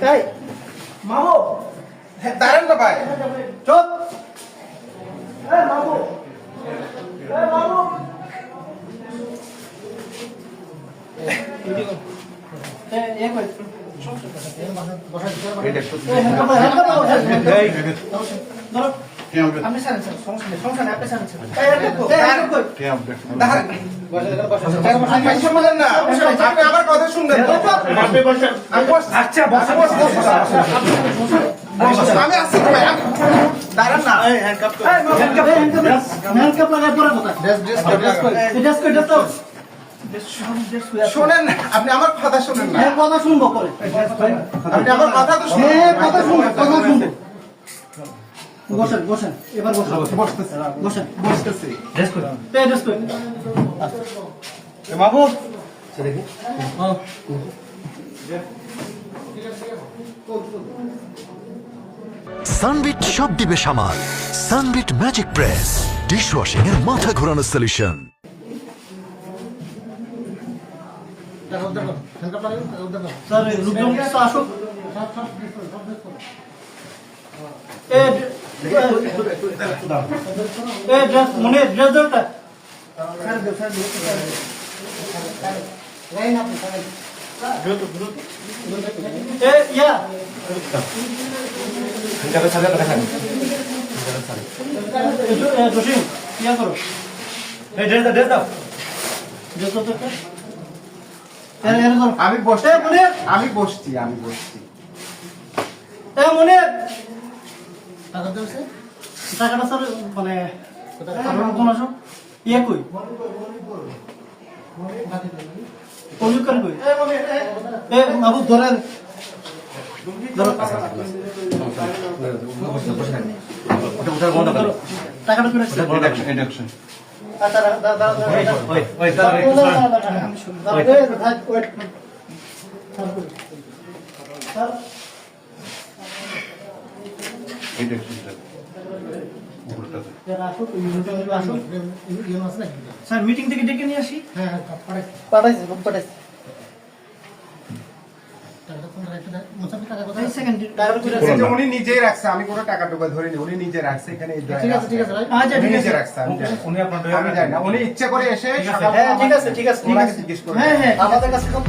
তাই মামু দাঁড়ান না ভাই এই মামু এই মামু এ আপনি স্যার সমস্যা নেই সমস্যা নেই স্যার না আমি আচ্ছা আসছি ভাই দাঁড়ান হ্যান্ডকাপ হ্যান্ডকাপ কথা ড্রেস ড্রেস তো শোনেন আপনি আমার কথা শোনেন না হ্যাঁ কথা শুনব পরে আপনি আমার কথা তো হ্যাঁ কথা শুনব কথা শুনব বসেন বসেন এবার বসেন। বসতেছি। বসেন বসতেছি। ড্রেস এই বাবু সানবিট সব দিবে সামাল। Sunbit magic press. ডিশওয়াশিং এর মাথা ঘোরানো সলিউশন রূপজন তো আসুক। মনে ড্রেস আমি বসছি আমি বসছি। আমি বসছি এ মনির টাকাটা স্যার মানে আসো? ইয়ে কই? কমিউট করে কই? এ, বাবু ধরেন ধরো ধরো। টাকাটা। আচ্ছা, দা- দা- দা- দা- দা- না, না, না, না, আমি শুনি। দাঁড়াও, এই, ভাই, wait. স্যার, স্যার, মিটিং থেকে ডেকে নিয়ে আসি। পাঠাইছি। পাঠাইছি উনি নিজেই রাখছে আমি কোনো টাকা টুকা ধরিনি উনি নিজে রাখছে এখানে ঠিক আছে ঠিক আছে আচ্ছা উনি নিজে রাখছে। আমি জানি। না উনি ইচ্ছা করে এসে হ্যাঁ ঠিক আছে ঠিক আছে ঠিক আছে। জিজ্ঞেস করে হ্যাঁ হ্যাঁ আমাদের কাছে কত